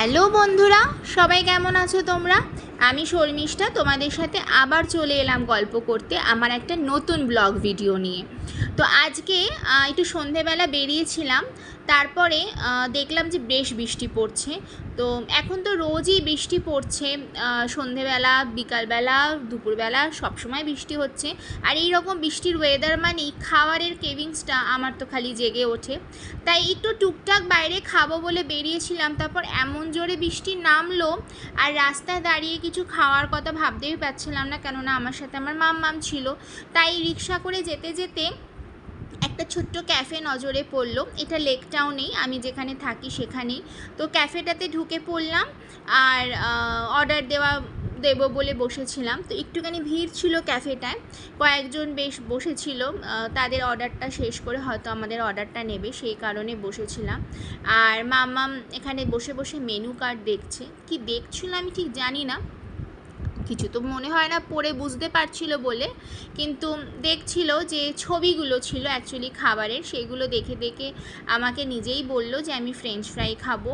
Hello বন্ধুরা, সবাই কেমন আছো তোমরা? আমি শর্মিষ্ঠা, তোমাদের সাথে আবার চলে এলাম গল্প করতে আমার একটা নতুন ব্লগ ভিডিও নিয়ে। তো আজকে একটু সন্ধেবেলা বেরিয়েছিলাম তারপরে দেখলাম যে বেশ বৃষ্টি পড়ছে। তো এখন তো রোজই বৃষ্টি পড়ছে। সন্ধেবেলা, বিকালবেলা, দুপুরবেলা সবসময় বৃষ্টি হচ্ছে। আর এই রকম বৃষ্টির ওয়েদার মানেই খাবারের কেভিংসটা আমার তো খালি জেগে ওঠে। তাই একটু টুকটাক বাইরে খাব বলে বেরিয়েছিলাম, তারপর এমন জোরে বৃষ্টি নামলো আর রাস্তায় দাঁড়িয়ে কিছু খাওয়ার কথা ভাবতেই পারছিলাম না, কেননা আমার সাথে আমার মাম্মাম ছিল। তাই রিক্সা করে যেতে যেতে একটা ছোট্ট ক্যাফে নজরে পড়ল। এটা লেক টাউনেই, আমি যেখানে থাকি সেখানেই। তো ক্যাফেটাতে ঢুকে পড়লাম আর অর্ডার দেওয়া দেবো বলে বসেছিলাম। তো একটুখানি ভিড় ছিল ক্যাফেটায়। কয়েকজন বেশ বসেছিল তাদের অর্ডারটা শেষ করে হয়তো আমাদের অর্ডারটা নেবে, সেই কারণে বসেছিলাম। আর মামাম এখানে বসে বসে মেনু কার্ড দেখছে। কি দেখছিল আমি ঠিক জানি না। কিছু তো মনে হয় না পড়ে বুঝতে পারছিল বলে। কিন্তু দেখছিল যে ছবিগুলো ছিল অ্যাকচুয়ালি খাবারের, সেগুলো দেখে দেখে আমাকে নিজেই বলল যে আমি ফ্রেঞ্চ ফ্রাই খাব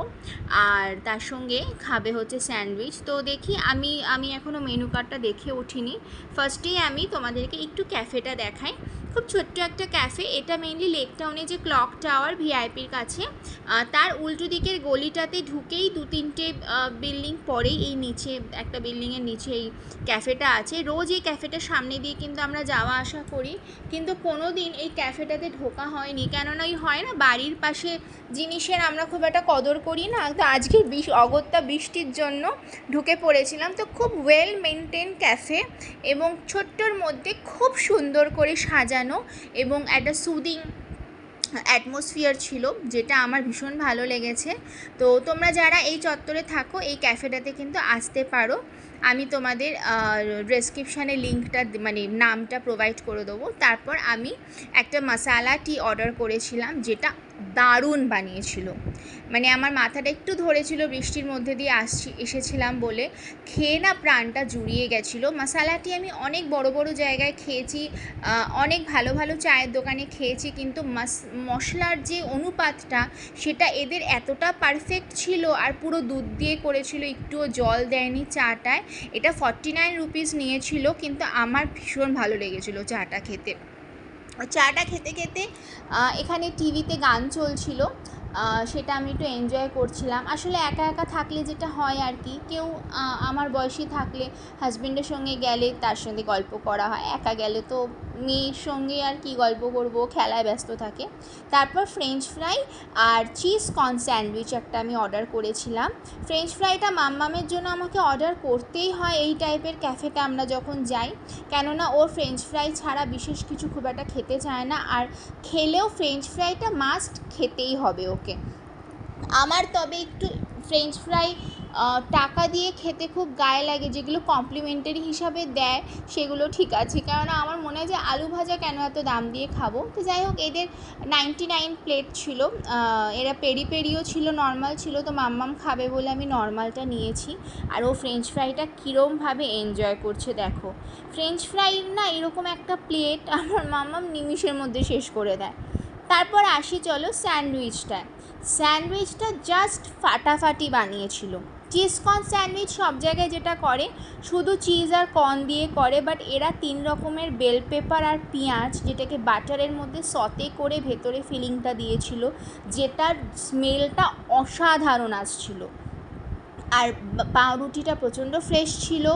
আর তার সঙ্গে খাবে হচ্ছে স্যান্ডউইচ তো দেখি আমি আমি এখনও মেনু কার্ডটা দেখে উঠিনি। ফার্স্টেই আমি তোমাদেরকে একটু ক্যাফেটা দেখাই। খুব ছোট্ট একটা ক্যাফে। এটা মেইনলি লেক টাউনে যে ক্লক টাওয়ার ভিআইপির কাছে তার উল্টো দিকের গলিটাতে ঢুকেই দু তিনটে বিল্ডিং পরেই এই নিচে, একটা বিল্ডিংয়ের নিচে এই ক্যাফেটা আছে। রোজ এই ক্যাফেটার সামনে দিয়ে কিন্তু আমরা যাওয়া আসা করি। কিন্তু কোনো দিন এই ক্যাফেটাতে ঢোকা হয়নি। কেননা ওই হয় না, বাড়ির পাশে জিনিসের আমরা খুব একটা কদর করি না। তো আজকের বিশ, অগত্যা বৃষ্টির জন্য ঢুকে পড়েছিলাম। তো খুব ওয়েল মেনটেন ক্যাফে এবং ছোট্টর মধ্যে খুব সুন্দর করে সাজানো এবং একটা সুদিং অ্যাটমসফিয়ার ছিল, যেটা আমার ভীষণ ভালো লেগেছে। তো তোমরা যারা এই চত্বরে থাকো, এই ক্যাফেটাতে কিন্তু আসতে পারো। আমি তোমাদের ডেসক্রিপশানে লিঙ্কটা মানে নামটা প্রোভাইড করে দেবো। তারপর আমি একটা মশালা টি অর্ডার করেছিলাম, যেটা দারুণ বানিয়েছিল। মানে আমার মাথাটা একটু ধরেছিল বৃষ্টির মধ্যে দিয়ে আসছি, এসেছিলাম বলে। খেয়ে না প্রাণটা জুড়িয়ে গেছিল। মশালাটি আমি অনেক বড় বড় জায়গায় খেয়েছি অনেক ভালো ভালো চায়ের দোকানে খেয়েছি, কিন্তু মশলার যে অনুপাতটা, সেটা এদের এতটা পারফেক্ট ছিল আর পুরো দুধ দিয়ে করেছিল, একটুও জল দেয়নি চাটায়। এটা ফর্টি নাইন রুপিস নিয়েছিল, কিন্তু আমার ভীষণ ভালো লেগেছিলো চাটা খেতে। চাটা খেতে খেতে এখানে টিভিতে গান চলছিল। সেটা আমি একটু এনজয় করছিলাম। আসলে একা একা থাকলে যেটা হয় আর কি, কেউ আমার বয়সী থাকলে হাজব্যান্ডের সঙ্গে গেলে তার সঙ্গে গল্প করা হয়। একা গেলে তো মেয়ের সঙ্গে আর কি গল্প করব, খেলায় ব্যস্ত থাকে। তারপর ফ্রেঞ্চ ফ্রাই আর চিজ কর্ন স্যান্ডউইচ একটা আমি অর্ডার করেছিলাম। ফ্রেঞ্চ ফ্রাইটা মাম্মামের জন্য আমাকে অর্ডার করতেই হয় এই টাইপের ক্যাফেতে আমরা যখন যাই। কেননা ওর ফ্রেঞ্চ ফ্রাই ছাড়া বিশেষ কিছু খুব একটা খেতে চায় না আর খেলেও ফ্রেঞ্চ ফ্রাইটা মাস্ট খেতেই হবে ওকে। আমার তবে একটু ফ্রেঞ্চ ফ্রাই টাকা দিয়ে খেতে খুব গায়ে লাগে, যেগুলো কমপ্লিমেন্টারি হিসাবে দেয়, সেগুলো ঠিক আছে। কারণ আমার মনে হয় যে আলু ভাজা কেন এত দাম দিয়ে খাব? তো যাই হোক, এদের নাইনটি নাইন প্লেট ছিল এরা পেরি পেরিও ছিল নর্মাল ছিল, তো মাম্মাম খাবে বলে আমি নর্মালটা নিয়েছি। আর ও ফ্রেঞ্চ ফ্রাইটা কীরমভাবে এনজয় করছে দেখো। ফ্রেঞ্চ ফ্রাই না এরকম একটা প্লেট আমার মাম্মাম নিমিষের মধ্যে শেষ করে দেয়। তারপর আসি চলো স্যান্ডউইচটায়। স্যান্ডউইচটা জাস্ট ফাটাফাটি বানিয়েছিল। চিজ কর্ন স্যান্ডউইচ সব জায়গায় যেটা করে, শুধু চিজ আর কর্ন দিয়ে করে বাট এরা তিন রকমের বেল পেপার আর পেঁয়াজ, যেটাকে বাটারের মধ্যে সতে করে ভেতরে ফিলিংটা দিয়েছিল, যেটার স্মেলটা অসাধারণ আসছিল। আর পাউরুটিটা প্রচণ্ড ফ্রেশ ছিল,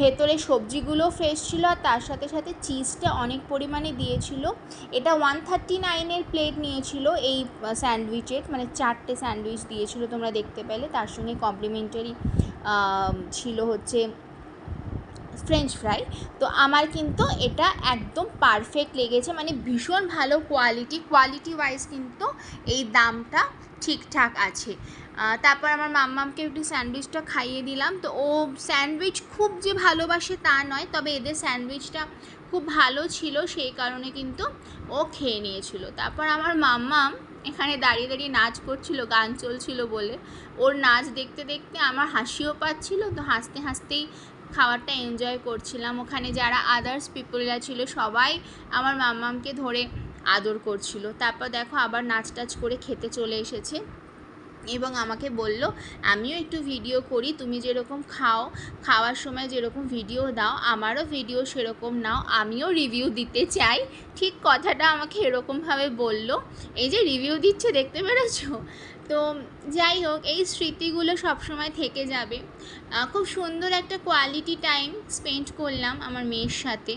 ভেতরে সবজিগুলো ফ্রেশ ছিল আর তার সাথে সাথে চিজটা অনেক পরিমাণে দিয়েছিল। এটা ওয়ান থার্টি নাইনের প্লেট নিয়েছিল এই স্যান্ডউইচের মানে চারটে স্যান্ডউইচ দিয়েছিল তোমরা দেখতে পেলে। তার সঙ্গে কমপ্লিমেন্টারি ছিল হচ্ছে ফ্রেঞ্চ ফ্রাই তো আমার কিন্তু এটা একদম পারফেক্ট লেগেছে মানে ভীষণ ভালো কোয়ালিটি কোয়ালিটি ওয়াইজ কিন্তু এই দামটা ঠিকঠাক আছে। তারপর আমার মাম্মামকে একটু স্যান্ডউইচটা খাইয়ে দিলাম। তো ও স্যান্ডউইচ খুব যে ভালোবাসে তা নয়, তবে এদের স্যান্ডউইচটা খুব ভালো ছিল, সেই কারণে কিন্তু ও খেয়ে নিয়েছিল। তারপর আমার মাম্মাম এখানে দাঁড়িয়ে দাঁড়িয়ে নাচ করছিল, গান চলছিল বলে। ওর নাচ দেখতে দেখতে আমার হাসিও পাচ্ছিল, তো হাসতে হাসতেই খাবারটা এনজয় করছিলাম। ওখানে যারা আদার্স পিপলরা ছিল, সবাই আমার মাম্মামকে ধরে আদর করছিল। তারপর দেখো আবার নাচ টাচ করে খেতে চলে এসেছে। এবং আমাকে বলল, আমিও একটু ভিডিও করি, তুমি যেরকম খাও, খাওয়ার সময় যেরকম ভিডিও দাও, আমারও ভিডিও সেরকম নাও, আমিও রিভিউ দিতে চাই। ঠিক কথাটা আমাকে এরকমভাবে বলল। এই যে রিভিউ দিচ্ছে, দেখতে পেরেছ? তো যাই হোক, এই স্মৃতিগুলো সবসময় থেকে যাবে। খুব সুন্দর একটা কোয়ালিটি টাইম স্পেন্ড করলাম আমার মেয়ের সাথে।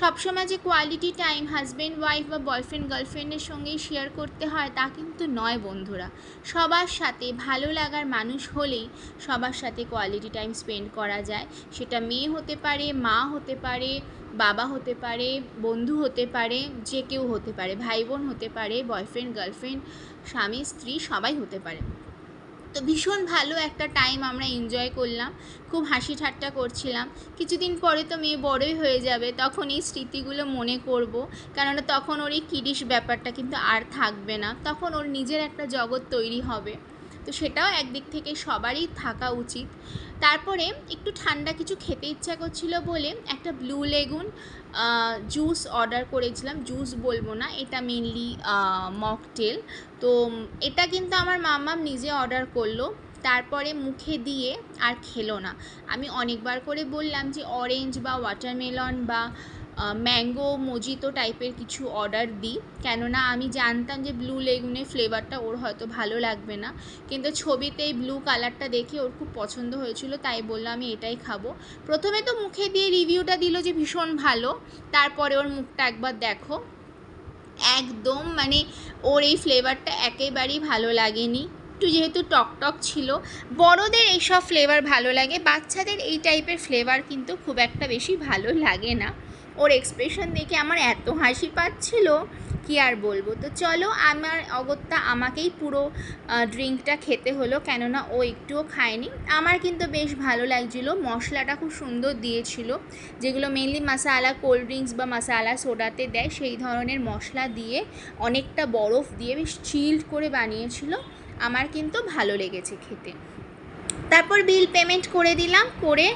সবসময় যে কোয়ালিটি টাইম হাজব্যান্ড ওয়াইফ বা বয়ফ্রেন্ড গার্লফ্রেন্ডের সঙ্গেই শেয়ার করতে হয়, তা কিন্তু নয় বন্ধুরা। সবার সাথে ভালো লাগার মানুষ হলেই সবার সাথে কোয়ালিটি টাইম স্পেন্ড করা যায়। সেটা মেয়ে হতে পারে, মা হতে পারে, বাবা হতে পারে, বন্ধু হতে পারে, যে কেউ হতে পারে, ভাই বোন হতে পারে বয়ফ্রেন্ড গার্লফ্রেন্ড স্বামী, স্ত্রী সবাই হতে পারে। তো ভীষণ ভালো একটা টাইম আমরা এনজয় করলাম। খুব হাসি ঠাট্টা করছিলাম। কিছুদিন পরে তো মেয়ে বড়ই হয়ে যাবে তখন এই স্মৃতিগুলো মনে করব। কেননা তখন ওর এই কিরিশ ব্যাপারটা কিন্তু আর থাকবে না। তখন ওর নিজের একটা জগৎ তৈরি হবে। তো সেটাও একদিক থেকে সবারই থাকা উচিত। তারপরে একটু ঠান্ডা কিছু খেতে ইচ্ছা করছিল বলে একটা ব্লু লেগুন জুস অর্ডার করেছিলাম। জুস বলব না, এটা মেনলি মকটেল তো এটা কিন্তু আমার মাম্মাম নিজে অর্ডার করল। তারপরে মুখে দিয়ে আর খেলো না। আমি অনেকবার করে বললাম যে অরেঞ্জ বা ওয়াটারমেলন বা ম্যাঙ্গো মজিতো টাইপের কিছু অর্ডার দিই। কেননা আমি জানতাম যে ব্লু লেগুনের ফ্লেভারটা ওর হয়তো ভালো লাগবে না। কিন্তু ছবিতে এই ব্লু কালারটা দেখে ওর খুব পছন্দ হয়েছিল, তাই বলল আমি এটাই খাব। প্রথমে তো মুখে দিয়ে রিভিউটা দিল যে ভীষণ ভালো, তারপরে ওর মুখটা একবার দেখো। একদম মানে ওর এই ফ্লেভারটা একেবারেই ভালো লাগেনি। একটু যেহেতু টকটক ছিল, বড়দের এইসব ফ্লেভার ভালো লাগে, বাচ্চাদের এই টাইপের ফ্লেভার কিন্তু খুব একটা বেশি ভালো লাগে না। ওর এক্সপ্রেশন দেখে আমার এত হাসি পাচ্ছিল, কি আর বলব? তো চলো আমার অগত্যা আমাকেই পুরো ড্রিঙ্কটা খেতে হলো, কেননা ও একটুও খায়নি। আমার কিন্তু বেশ ভালো লাগছিল, মশলাটা খুব সুন্দর দিয়েছিল, যেগুলো মেনলি মশালা কোল্ড ড্রিঙ্কস বা মশালা সোডাতে দেয়, সেই ধরনের মশলা দিয়ে, অনেকটা বরফ দিয়ে বেশ চিল্ড করে বানিয়েছিল। আমার কিন্তু ভালো লেগেছে খেতে। তারপর বিল পেমেন্ট করে দিলাম, করে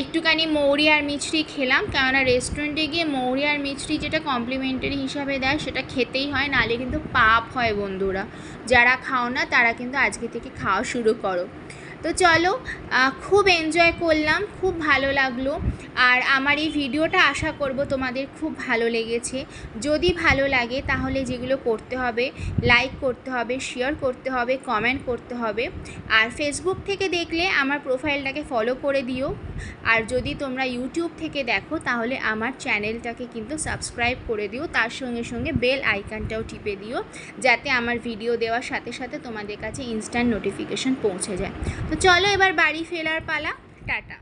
একটুখানি মৌরি আর মিছরি খেলাম। কেননা রেস্টুরেন্টে গিয়ে মৌরি আর মিছরি যেটা কমপ্লিমেন্টারি হিসাবে দেয়, সেটা খেতেই হয়, নালে কিন্তু পাপ হয় বন্ধুরা। যারা খাও না, তারা কিন্তু আজকে থেকে খাওয়া শুরু করো। তো চলো খুব এনজয় করলাম, খুব ভালো লাগল। আর আমার এই ভিডিওটা আশা করব তোমাদের খুব ভালো লেগেছে। যদি ভালো লাগে তাহলে যেগুলো করতে হবে লাইক করতে হবে শেয়ার করতে হবে কমেন্ট করতে হবে। আর ফেসবুক থেকে দেখলে আমার প্রোফাইলটাকে ফলো করে দিও। আর যদি তোমরা ইউটিউব থেকে দেখো তাহলে আমার চ্যানেলটাকে কিন্তু সাবস্ক্রাইব করে দিও। তার সঙ্গে সঙ্গে বেল আইকনটাও টিপে দিও, যাতে আমার ভিডিও দেওয়ার সাথে সাথে তোমাদের কাছে ইনস্ট্যান্ট নোটিফিকেশন পৌঁছে যায়। তো চলো এবার বাড়ি ফেরার পালা টাটা।